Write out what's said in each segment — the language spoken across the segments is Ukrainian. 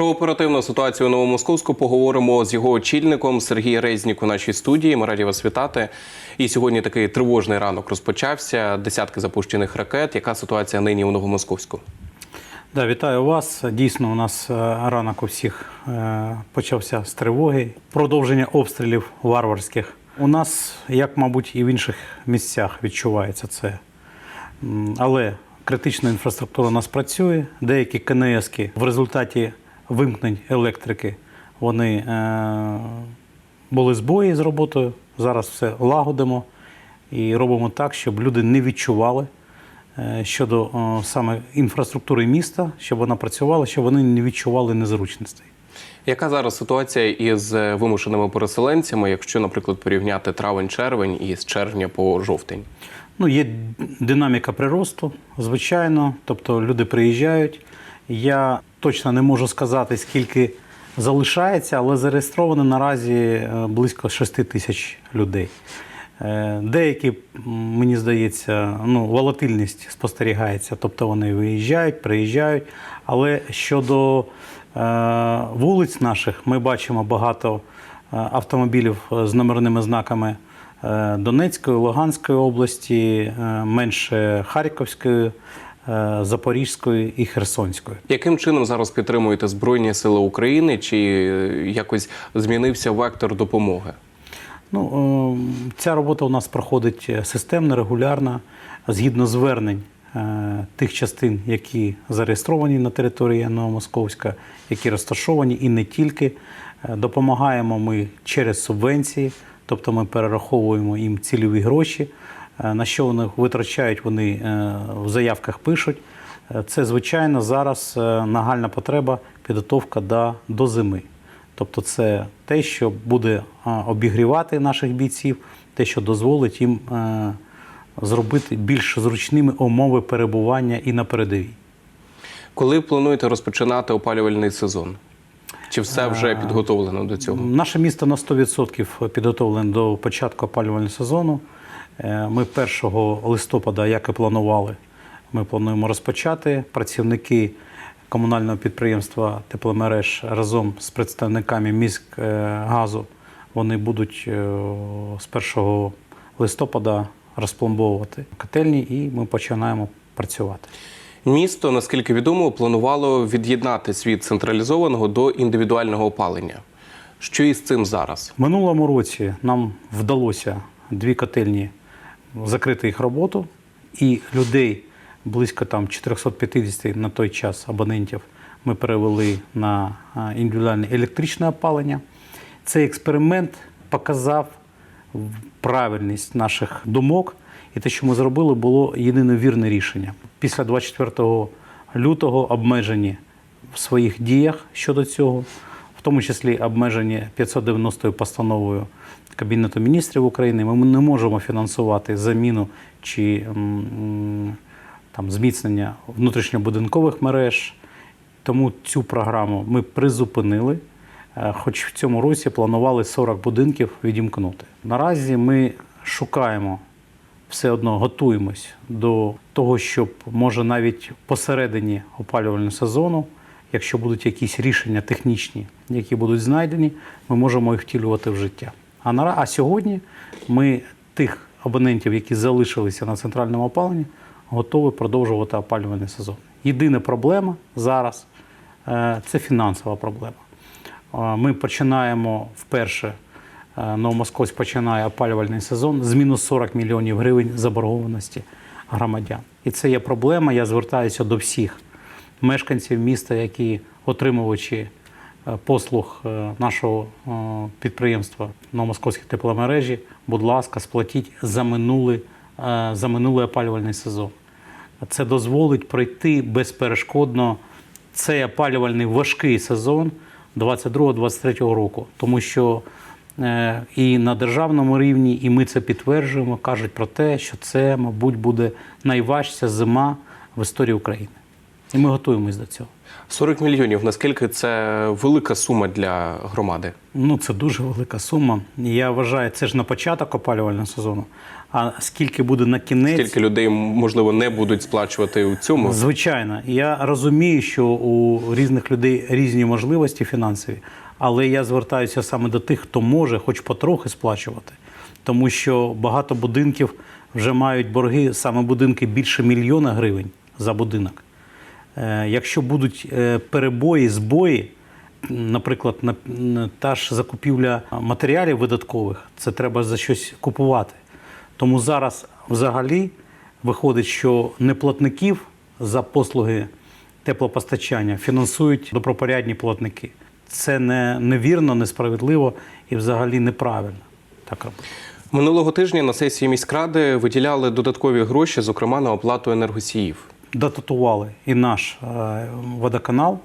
Про оперативну ситуацію у Новомосковську поговоримо з його очільником Сергій Резнік у нашій студії. Ми раді вас вітати. І сьогодні такий тривожний ранок розпочався. Десятки запущених ракет. Яка ситуація нині у Новомосковську? Да, вітаю вас. Дійсно, у нас е, ранок у всіх е, почався з тривоги. Продовження обстрілів варварських. У нас, як мабуть, і в інших місцях відчувається це. Але критична інфраструктура у нас працює. Деякі КНСки в результаті вимкнень електрики вони е, були збої з роботою. Зараз все лагодимо і робимо так, щоб люди не відчували е, щодо о, саме інфраструктури міста, щоб вона працювала, щоб вони не відчували незручностей. Яка зараз ситуація із е, вимушеними переселенцями, якщо, наприклад, порівняти травень-червень і з червня по жовтень? Ну, є динаміка приросту, звичайно, тобто люди приїжджають. Я точно не можу сказати, скільки залишається, але зареєстровано наразі е, близько 6 тисяч людей. Е, Деякі, мені здається, ну, волатильність спостерігається, тобто вони виїжджають, приїжджають. Але щодо е, вулиць наших, ми бачимо багато е, автомобілів з номерними знаками Донецької, Луганської області, менше Харківської, е, Запорізької і Херсонської. Яким чином зараз підтримуєте Збройні Сили України? Чи якось змінився вектор допомоги? Ну, е, ця робота у нас проходить е, системно, регулярно, згідно звернень тих частин, які зареєстровані на території Новомосковська, які розташовані і не тільки. Допомагаємо ми через субвенції, тобто ми перераховуємо їм цільові гроші. Е, На що вони витрачають, вони е, в заявках пишуть. Е, Це, звичайно, зараз нагальна потреба підготовка до, до зими. Тобто це те, що буде обігрівати наших бійців, те, що дозволить їм зробити більш зручними умови перебування і на передовій. Коли плануєте розпочинати опалювальний сезон? Чи все вже підготовлено до цього? Наше місто на 100% підготовлене до початку опалювального сезону. Е, Ми 1 листопада, як і планували, ми плануємо розпочати. Працівники комунального підприємства тепломереж разом з представниками міськгазу вони будуть е, з 1 листопада розпломбовувати котельні і ми починаємо працювати. Місто, наскільки відомо, планувало від'єднати світ централізованого до індивідуального опалення. Що із цим зараз? В минулому році нам вдалося дві котельні закрити їх роботу, і людей близько там 450 на той час абонентів ми перевели на індивідуальне електричне опалення. Цей експеримент показав правильність наших думок, і те, що ми зробили, було єдине вірне рішення. Після 24 лютого обмежені в своїх діях щодо цього, в тому числі обмежені 590 постановою Кабінету міністрів України. Ми не можемо фінансувати заміну чи там, зміцнення внутрішньобудинкових мереж. Тому цю програму ми призупинили, е, хоч в цьому році планували 40 будинків відімкнути. Наразі ми шукаємо все одно готуємось до того, щоб може навіть посередині опалювального сезону, якщо будуть якісь рішення технічні, які будуть знайдені, ми можемо їх втілювати в життя. А на а сьогодні ми тих абонентів, які залишилися на центральному опаленні, готові продовжувати опалювальний сезон. Єдина проблема зараз е, це фінансова проблема. Е, Ми починаємо вперше. е, Новомосковськ починає опалювальний сезон з мінус 40 мільйонів гривень заборгованості громадян. І це є проблема. Я звертаюся до всіх мешканців міста, які отримувачі е, послуг е, нашого е, підприємства Новомосковські тепломережі. Будь ласка, сплатіть за минулий, за минулий опалювальний сезон. Це дозволить пройти безперешкодно цей опалювальний важкий сезон 22-23 року, тому що і на державному рівні, і ми це підтверджуємо, кажуть про те, що це, мабуть, буде найважча зима в історії України. І ми готуємось до цього. 40 мільйонів. Наскільки це велика сума для громади? Ну, це дуже велика сума. Я вважаю, це ж на початок опалювального сезону. А скільки буде на кінець, Скільки людей можливо не будуть сплачувати у цьому? Звичайно, я розумію, що у різних людей різні можливості фінансові, але я звертаюся саме до тих, хто може хоч потрохи сплачувати, тому що багато будинків вже мають борги, саме будинки більше мільйона гривень за будинок. Е, Якщо будуть е, перебої, збої, наприклад, на- та ж закупівля матеріалів видаткових, це треба за щось купувати. Тому зараз взагалі виходить, що неплатників за послуги теплопостачання фінансують добропорядні платники. Це не, невірно, несправедливо і взагалі неправильно так робити. Минулого тижня на сесії міськради виділяли додаткові гроші, зокрема на оплату енергосіїв. Дотатували і наш е, водоканал е,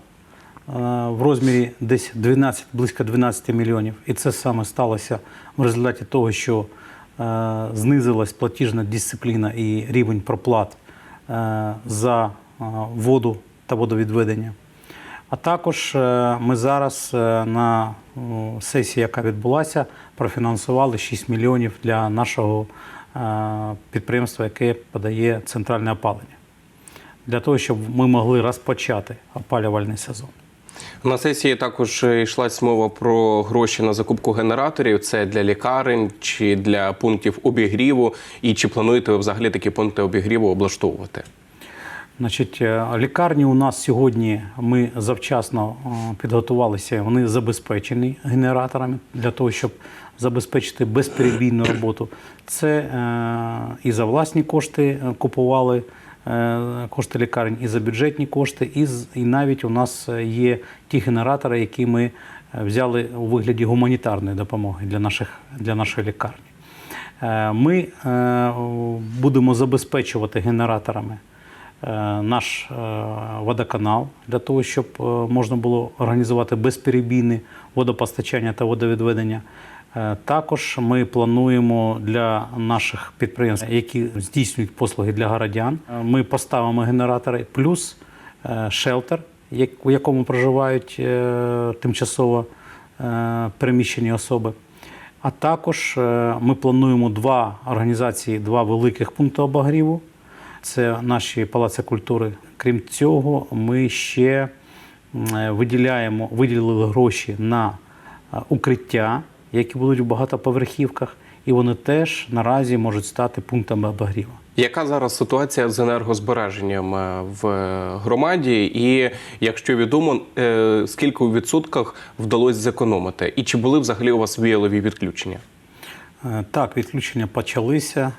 в розмірі десь 12, близько 12 мільйонів. І це саме сталося в результаті того, що е, знизилась платіжна дисципліна і рівень проплат за воду та водовідведення. А також ми зараз на сесії, яка відбулася, профінансували 6 мільйонів для нашого підприємства, яке подає центральне опалення, для того, щоб ми могли розпочати опалювальний сезон. На сесії також йшлась мова про гроші на закупку генераторів. Це для лікарень чи для пунктів обігріву. І чи плануєте ви взагалі такі пункти обігріву облаштовувати? Значить, е, лікарні у нас сьогодні ми завчасно е, підготувалися. Вони забезпечені генераторами для того, щоб забезпечити безперебійну роботу. Це е, і за власні кошти е, купували кошти лікарень, і за бюджетні кошти, і, і навіть у нас е, є ті генератори, які ми е, взяли у вигляді гуманітарної допомоги для, наших, для нашої лікарні. Е, Ми е, будемо забезпечувати генераторами е, наш е, водоканал для того, щоб е, можна було організувати безперебійне водопостачання та водовідведення. Е, Також ми плануємо для наших підприємств, які здійснюють послуги для городян. е, Ми поставимо генератори плюс е, шелтер, у якому проживають тимчасово переміщені особи. А також ми плануємо два організації, два великих пункти обогріву. Це наші палаци культури. Крім цього, ми ще виділяємо, виділили гроші на укриття, які будуть в багатоповерхівках, і вони теж наразі можуть стати пунктами обогріву. Яка зараз ситуація з енергозбереженням е, в громаді? І якщо відомо, е, скільки у відсотках вдалося зекономити? І чи були взагалі у вас віялові відключення? Е, Так, відключення почалися,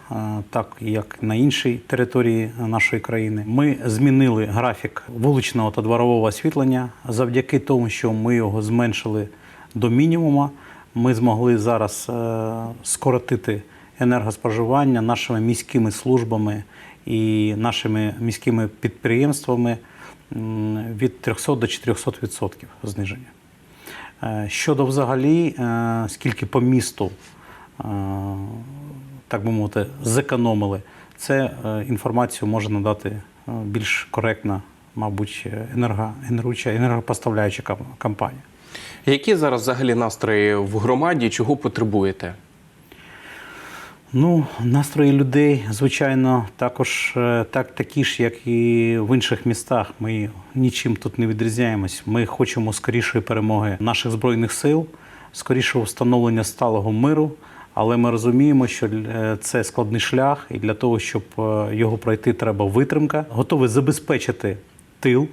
так як на іншій території нашої країни. Ми змінили графік вуличного та дворового освітлення. Завдяки тому, що ми його зменшили до мінімума, ми змогли зараз е, скоротити енергоспоживання нашими міськими службами і нашими міськими підприємствами від 300 до 400 відсотків зниження. Е, Щодо взагалі, е, скільки по місту, так би мовити, зекономили, це інформацію може надати більш коректна, мабуть, енергоенеруюча, енергопоставляюча ком- компанія. Які зараз взагалі настрої в громаді? Чого потребуєте? Ну, настрої людей, звичайно, також е, так, такі ж, як і в інших містах. Ми нічим тут не відрізняємось. Ми хочемо скорішої перемоги наших збройних сил, скорішого встановлення сталого миру. Але ми розуміємо, що е, це складний шлях, і для того, щоб е, його пройти, треба витримка. Готові забезпечити тил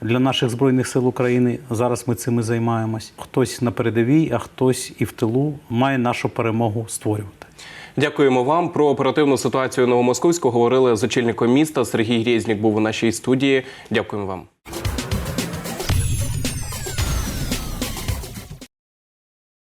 для наших збройних сил України. Зараз ми цим і займаємось. Хтось на передовій, а хтось і в тилу має нашу перемогу створювати. Дякуємо вам про оперативну ситуацію Новомосковську. Говорили з очільником міста Сергій Грєзнік був у нашій студії. Дякуємо вам.